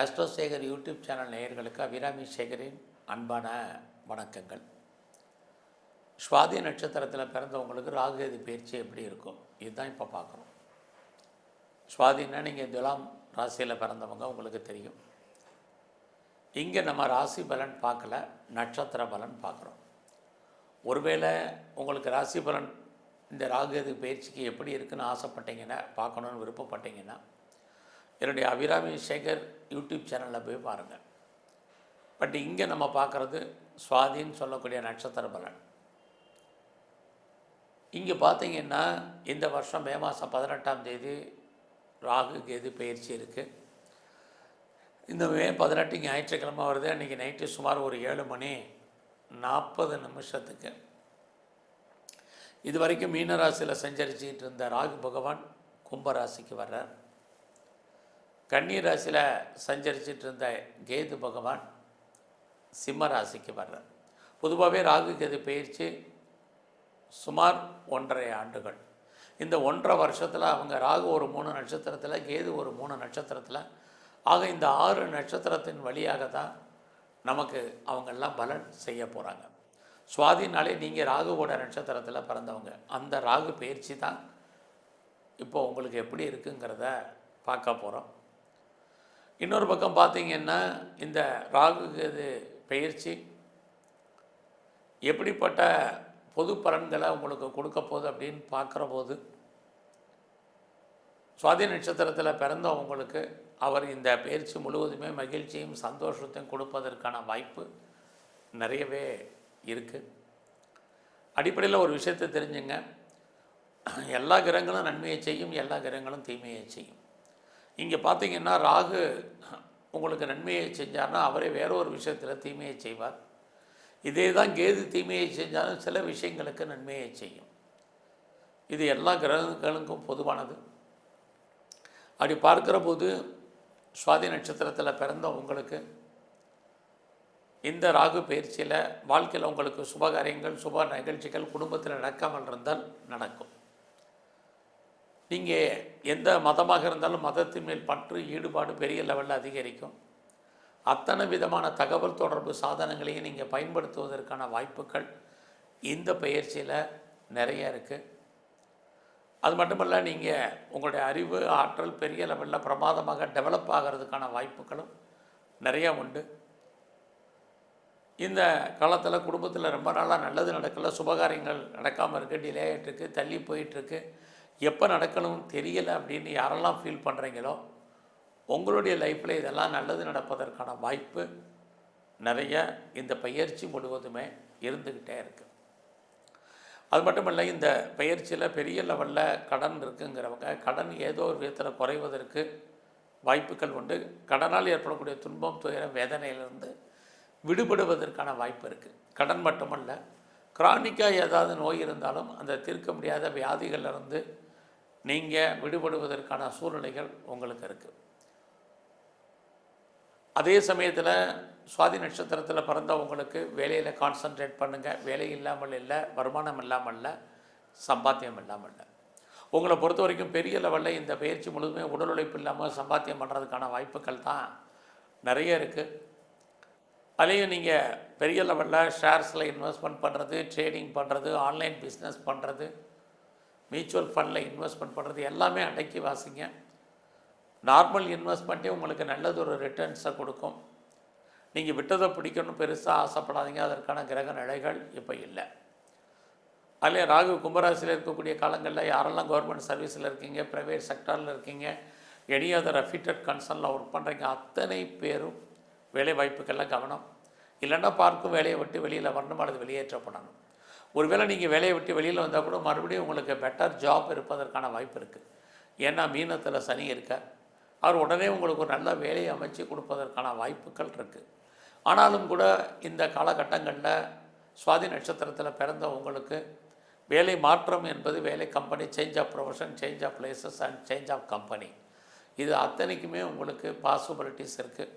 ஆஸ்ட்ரோசேகர் YouTube channel நேயர்களுக்கு அபிராமி சேகரின் அன்பான வணக்கங்கள். சுவாதி நட்சத்திரத்தில் பிறந்தவங்களுக்கு ராகுகேது பயிற்சி எப்படி இருக்கும்? இதுதான் இப்போ பார்க்குறோம். சுவாதினா நீங்கள் துலாம் ராசியில் பிறந்தவங்க உங்களுக்கு தெரியும். இங்கே நம்ம ராசி பலன் பார்க்கல நட்சத்திர பலன் பார்க்குறோம். ஒருவேளை உங்களுக்கு ராசி பலன் இந்த ராகுகேது பயிற்சிக்கு எப்படி இருக்குன்னு ஆசைப்பட்டீங்கன்னா பார்க்கணுன்னு விருப்பப்பட்டீங்கன்னா என்னுடைய அபிராமி சேகர் யூடியூப் சேனலில் போய் பாருங்கள் பட் இங்கே நம்ம பார்க்குறது சுவாதின்னு சொல்லக்கூடிய நட்சத்திர பலன். இங்கே பார்த்தீங்கன்னா இந்த வருஷம் மே மாதம் பதினெட்டாம் தேதி ராகு கேது பயிற்சி இருக்குது இந்த மே பதினெட்டு ஞாயிற்றுக்கிழமை வருது. அன்றைக்கி நைட்டு சுமார் ஒரு ஏழு மணி நாற்பது நிமிஷத்துக்கு. இது வரைக்கும் மீனராசியில் சஞ்சரிச்சிட்டு இருந்த ராகு பகவான் கும்பராசிக்கு வர்றார். கன்னி ராசியில் சஞ்சரிச்சிட்டு இருந்த கேது பகவான் சிம்ம ராசிக்கு வர்றார். பொதுவாகவே ராகு கேது பயிற்சி சுமார் ஒன்றரை ஆண்டுகள். இந்த ஒன்றரை வருஷத்தில் அவங்க ராகு ஒரு மூணு நட்சத்திரத்தில் கேது ஒரு மூணு நட்சத்திரத்தில் ஆக இந்த ஆறு நட்சத்திரத்தின் வழியாக தான் நமக்கு அவங்கெல்லாம் பலன் செய்ய போகிறாங்க சுவாதினாலே நீங்கள் ராகுவோட நட்சத்திரத்தில் பிறந்தவங்க. அந்த ராகு பயிற்சி தான் இப்போ உங்களுக்கு எப்படி இருக்குங்கிறத பார்க்க போகிறோம் இன்னொரு பக்கம் பார்த்தீங்கன்னா இந்த ராகு கேது பயிற்சி எப்படிப்பட்ட பொது பலன்களை உங்களுக்கு கொடுக்க போகுது அப்படின்னு பார்க்குற போது சுவாதி நட்சத்திரத்தில் பிறந்தவங்களுக்கு அவர் இந்த பயிற்சி முழுவதுமே மகிழ்ச்சியும் சந்தோஷத்தையும் கொடுப்பதற்கான வாய்ப்பு நிறையவே இருக்குது அடிப்படையில் ஒரு விஷயத்தை தெரிஞ்சுங்க. எல்லா கிரகங்களும் நன்மையை செய்யும் எல்லா கிரகங்களும் தீமையை செய்யும். இங்கே பார்த்தீங்கன்னா ராகு உங்களுக்கு நன்மையை செஞ்சார்னா அவரே வேற ஒரு விஷயத்தில் தீமையை செய்வார். இதே தான் கேது தீமையை செஞ்சாலும் சில விஷயங்களுக்கு நன்மையை செய்யும். இது எல்லா கிரகங்களுக்கும் பொதுவானது. அப்படி பார்க்குற போது சுவாதி நட்சத்திரத்தில் பிறந்த உங்களுக்கு இந்த ராகு பயிற்சியில் வாழ்க்கையில் உங்களுக்கு சுபகாரியங்கள் சுப நிகழ்ச்சிகள் குடும்பத்தில் நடக்காமல் இருந்தால் நடக்கும். நீங்கள் எந்த மதமாக இருந்தாலும் மதத்தின் மேல் பற்று ஈடுபாடு பெரிய லெவலில் அதிகரிக்கும். அத்தனை விதமான தகவல் தொடர்பு சாதனங்களையும் நீங்கள் பயன்படுத்துவதற்கான வாய்ப்புகள் இந்த பயிற்சியில் நிறைய இருக்குது அது மட்டுமல்ல நீங்கள் உங்களுடைய அறிவு ஆற்றல் பெரிய லெவலில் பிரமாதமாக டெவலப் ஆகிறதுக்கான வாய்ப்புகளும் நிறையா உண்டு. இந்த காலத்தில் குடும்பத்தில் ரொம்ப நாளாக நல்லது நடக்கல சுபகாரியங்கள் நடக்காமல் இருக்குது டிலே ஆகிட்டுருக்கு தள்ளி போயிட்டுருக்கு எப்போ நடக்கணும்னு தெரியலை அப்படின்னு யாரெல்லாம் ஃபீல் பண்ணுறீங்களோ உங்களுடைய லைஃப்பில் இதெல்லாம் நல்லது நடப்பதற்கான வாய்ப்பு நிறைய இந்த பயிற்சி முழுவதுமே இருந்துக்கிட்டே இருக்குது அது மட்டும் இல்லை இந்த பயிற்சியில் பெரிய லெவலில் கடன் இருக்குங்கிறவங்க கடன் ஏதோ ஒரு விதத்தில் குறைவதற்கு வாய்ப்புகள் உண்டு. கடனால் ஏற்படக்கூடிய துன்பம் துயரம் வேதனையிலிருந்து விடுபடுவதற்கான வாய்ப்பு இருக்குது கடன் மட்டுமல்ல கிரானிக்காக ஏதாவது நோய் இருந்தாலும் அந்த தீர்க்க முடியாத வியாதிகளிலிருந்து நீங்கள் விடுபடுவதற்கான சூழ்நிலைகள் உங்களுக்கு இருக்குது அதே சமயத்தில் சுவாதி நட்சத்திரத்தில் பிறந்தவங்களுக்கு வேலையில் கான்சன்ட்ரேட் பண்ணுங்கள் வேலை இல்லாமல் இல்லை வருமானம் இல்லாமல் இல்லை சம்பாத்தியம் இல்லாமல் இல்லை. உங்களை பொறுத்த வரைக்கும் பெரிய லெவலில் இந்த பயிற்சி முழுதுமே உடல் உழைப்பு இல்லாமல் சம்பாத்தியம் பண்ணுறதுக்கான வாய்ப்புகள் தான் நிறைய இருக்குது அதுலேயும் நீங்கள் பெரிய லெவலில் ஷேர்ஸில் இன்வெஸ்ட்மெண்ட் பண்ணுறது ட்ரேடிங் பண்ணுறது ஆன்லைன் பிஸ்னஸ் பண்ணுறது மியூச்சுவல் ஃபண்டில் இன்வெஸ்ட்மெண்ட் பண்ணுறது எல்லாமே அடக்கி வாசிங்க. நார்மல் இன்வெஸ்ட்மெண்ட்டே உங்களுக்கு நல்லது ஒரு ரிட்டர்ன்ஸை கொடுக்கும். நீங்கள் விட்டதை பிடிக்கணும் பெருசாக ஆசைப்படாதீங்க. அதற்கான கிரக நிலைகள் இப்போ இல்லை. அதிலே ராகு கும்பராசியில் இருக்கக்கூடிய காலங்களில் யாரெல்லாம் கவர்மெண்ட் சர்வீஸில் இருக்கீங்க ப்ரைவேட் செக்டாரில் இருக்கீங்க எனி அதர் அஃபிட்டட் கன்சர்னில் ஒர்க் பண்ணுறீங்க அத்தனை பேரும் வேலை வாய்ப்புக்கெல்லாம் கவனம். இல்லைன்னா பார்க்கும் வேலையை விட்டு வெளியில் வரணும் அல்லது வெளியேற்றப்படணும். ஒருவேளை நீங்கள் வேலையை விட்டு வெளியில் வந்தால் கூட மறுபடியும் உங்களுக்கு பெட்டர் ஜாப் இருப்பதற்கான வாய்ப்பு இருக்குது ஏன்னா மீனத்தில் சனி இருக்கார். அவர் உடனே உங்களுக்கு ஒரு நல்ல வேலையை அமைச்சு கொடுப்பதற்கான வாய்ப்புகள் இருக்குது ஆனாலும் கூட இந்த காலகட்டங்களில் சுவாதி நட்சத்திரத்தில் பிறந்த உங்களுக்கு வேலை மாற்றம் என்பது வேலை company change of profession change of places and change of company இது அத்தனைக்குமே உங்களுக்கு பாசிபிலிட்டிஸ் இருக்குது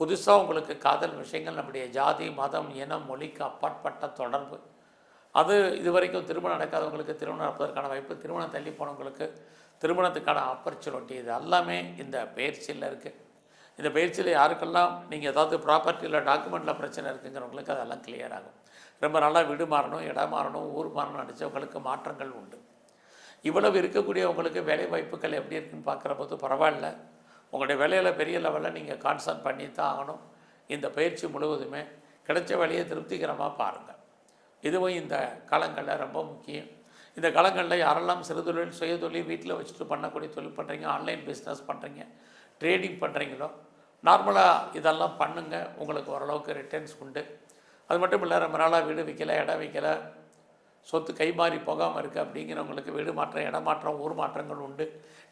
புதுசாக உங்களுக்கு காதல் விஷயங்கள் நம்முடைய ஜாதி மதம் இனம் மொழிக்கு அப்பாற்பட்ட தொடர்பு. அது இது வரைக்கும் திருமணம் நடக்காதவங்களுக்கு திருமணம் நடப்பதற்கான வாய்ப்பு திருமணம் தள்ளி போனவங்களுக்கு திருமணத்துக்கான ஆப்பர்ச்சுனிட்டி இது எல்லாமே இந்த பயிற்சியில் இருக்குது இந்த பயிற்சியில் யாருக்கெல்லாம் நீங்கள் ஏதாவது ப்ராப்பர்ட்டியில் டாக்குமெண்ட்டில் பிரச்சனை இருக்குங்கிறவங்களுக்கு அதெல்லாம் கிளியர் ஆகும். ரொம்ப நாளாக வீடு மாறணும் இடம் மாறணும் ஊர் மாறணும் நினச்சவங்களுக்கு மாற்றங்கள் உண்டு. இவ்வளவு இருக்கக்கூடியவங்களுக்கு வேலை வாய்ப்புகள் எப்படி இருக்குன்னு பார்க்குற போது பரவாயில்ல. உங்களுடைய வேலையில் பெரிய லெவலில் நீங்கள் கான்சன்ட் பண்ணி தான் ஆகணும். இந்த பயிற்சி முழுவதுமே கிடைச்ச வேலையை திருப்திகரமாக பாருங்கள் இதுவும் இந்த காலங்களில் ரொம்ப முக்கியம். இந்த காலங்களில் யாரெல்லாம் சிறுதொழில் சுயதொழில் வீட்டில் வச்சுட்டு பண்ணக்கூடிய தொழில் பண்ணுறீங்க ஆன்லைன் பிஸ்னஸ் பண்ணுறீங்க ட்ரேடிங் பண்ணுறீங்களோ நார்மலாக இதெல்லாம் பண்ணுங்கள் உங்களுக்கு ஓரளவுக்கு ரிட்டர்ன்ஸ் உண்டு. அது மட்டும் இல்லை ரொம்ப நாளாக வீடு விற்கல இடம் வைக்கலை சொத்து கைமாறி போகாமல் இருக்குது அப்படிங்கிறவங்களுக்கு வீடு மாற்றம் இடமாற்றம் ஊர் மாற்றங்கள் உண்டு.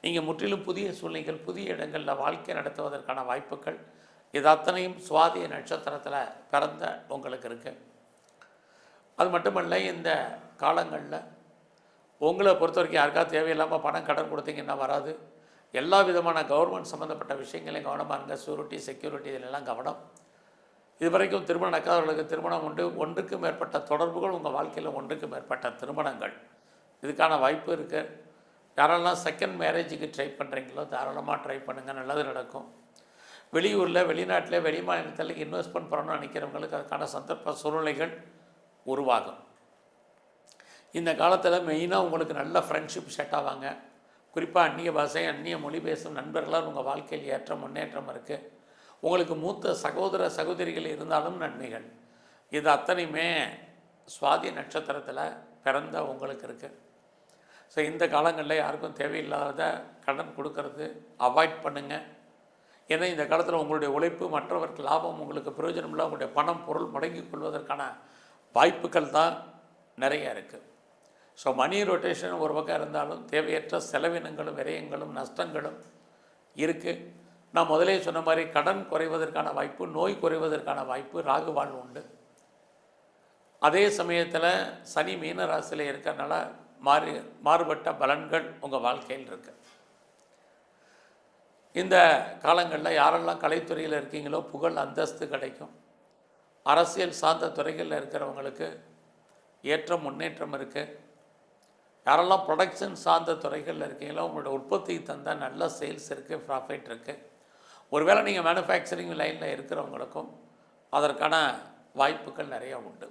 நீங்கள் முற்றிலும் புதிய சூழ்நிலைகள் புதிய இடங்களில் வாழ்க்கை நடத்துவதற்கான வாய்ப்புகள் இது அத்தனையும் சுவாதிய நட்சத்திரத்தில் பிறந்த உங்களுக்கு இருக்குது அது மட்டுமல்ல இந்த காலங்களில் உங்களை பொறுத்த வரைக்கும் யாருக்காவது தேவையில்லாமல் பணம் கடன் கொடுத்தீங்கன்னா வராது. எல்லா விதமான கவர்மெண்ட் சம்மந்தப்பட்ட விஷயங்களையும் கவனமாக இருங்க. சூரிட்டி செக்யூரிட்டி இதிலெல்லாம் கவனம். இது வரைக்கும் திருமணம் நடக்காதவர்களுக்கு திருமணம் உண்டு. ஒன்றுக்கு மேற்பட்ட தொடர்புகள் உங்கள் வாழ்க்கையில் ஒன்றுக்கு மேற்பட்ட திருமணங்கள். இதுக்கான வாய்ப்பு இருக்குது யாரெல்லாம் செகண்ட் மேரேஜுக்கு ட்ரை பண்ணுறீங்களோ தாராளமாக ட்ரை பண்ணுங்கள் நல்லது நடக்கும். வெளியூரில் வெளிநாட்டில் வெளி மாநிலத்தில் இன்வெஸ்ட்மெண்ட் பண்ணணும்னு நினைக்கிறவங்களுக்கு அதுக்கான சந்தர்ப்ப சூழ்நிலைகள் உருவாகும். இந்த காலத்தில் மெயினாக உங்களுக்கு நல்ல ஃப்ரெண்ட்ஷிப் செட் ஆவாங்க. குறிப்பாக அந்நிய பாஷை அந்நிய மொழி பேசும் நண்பர்களால் உங்கள் வாழ்க்கையில் ஏற்ற முன்னேற்றம் இருக்குது உங்களுக்கு மூத்த சகோதர சகோதரிகள் இருந்தாலும் நன்மைகள். இது அத்தனையுமே சுவாதி நட்சத்திரத்தில் பிறந்த உங்களுக்கு இருக்குது ஸோ இந்த காலங்களில் யாருக்கும் தேவையில்லாத கடன் கொடுக்கறது அவாய்ட் பண்ணுங்கள் ஏன்னா இந்த காலத்தில் உங்களுடைய உழைப்பு மற்றவருக்கு லாபம் உங்களுக்கு பிரயோஜனம் இல்லை உங்களுடைய பணம் பொருள் முடங்கிக் கொள்வதற்கான வாய்ப்புகள் தான் நிறைய இருக்குது ஸோ மணி ரொட்டேஷன் ஒரு பக்கம் இருந்தாலும் தேவையற்ற செலவினங்களும் விரயங்களும் நஷ்டங்களும் இருக்குது நான் முதலே சொன்ன மாதிரி கடன் குறைவதற்கான வாய்ப்பு நோய் குறைவதற்கான வாய்ப்பு ராகுவால் உண்டு. அதே சமயத்தில் சனி மீன ராசியில் இருக்கிறனால மாறு மாறுபட்ட பலன்கள் உங்கள் வாழ்க்கையில் இருக்கு. இந்த காலங்களில் யாரெல்லாம் கலைத்துறையில் இருக்கீங்களோ புகழ் அந்தஸ்து கிடைக்கும். அரசியல் சார்ந்த துறைகளில் இருக்கிறவங்களுக்கு ஏற்ற முன்னேற்றம் இருக்குது யாரெல்லாம் ப்ரொடக்ஷன் சார்ந்த துறைகளில் இருக்கீங்களோ உங்களோட உற்பத்தி தந்தால் நல்ல சேல்ஸ் இருக்குது ப்ராஃபிட் இருக்குது ஒருவேளை நீங்கள் மேனுஃபேக்சரிங் லைனில் இருக்கிறவங்களுக்கும் அதற்கான வாய்ப்புகள் நிறைய உண்டு.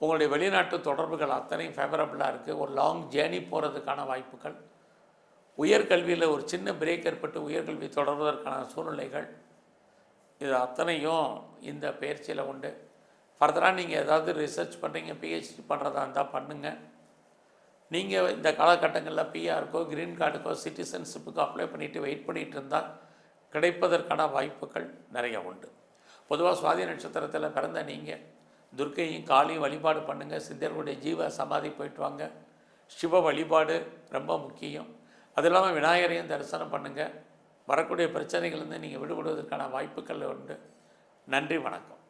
உங்களுடைய வெளிநாட்டு தொடர்புகள் அத்தனையும் ஃபேவரபுளாக இருக்குது ஒரு லாங் ஜேர்னி போகிறதுக்கான வாய்ப்புகள். உயர்கல்வியில் ஒரு சின்ன பிரேக் ஏற்பட்டு உயர்கல்வி தொடர்வதற்கான சூழ்நிலைகள். இது அத்தனையும் இந்த பயிற்சியில் உண்டு. ஃபர்தராக நீங்கள் ஏதாவது ரிசர்ச் பண்ணுறீங்க பிஹெச்டி பண்ணுறதா இருந்தால் பண்ணுங்கள் நீங்கள் இந்த காலகட்டங்களில் பிஆருக்கோ க்ரீன் கார்டுக்கோ சிட்டிசன்ஷிப்புக்கோ அப்ளை பண்ணிவிட்டு வெயிட் பண்ணிகிட்டு இருந்தால் கிடைப்பதற்கான வாய்ப்புகள் நிறைய உண்டு. பொதுவாக சுவாதி நட்சத்திரத்தில் பிறந்த நீங்கள் துர்க்கையும் காளியும் வழிபாடு பண்ணுங்கள் சிந்தர்களுடைய ஜீவ சமாதி போயிட்டு வாங்க. சிவ வழிபாடு ரொம்ப முக்கியம். அது இல்லாமல் விநாயகரையும் தரிசனம் பண்ணுங்கள் வரக்கூடிய பிரச்சனைகள்லேருந்து நீங்கள் விடுபடுவதற்கான வாய்ப்புகள் உண்டு. நன்றி வணக்கம்.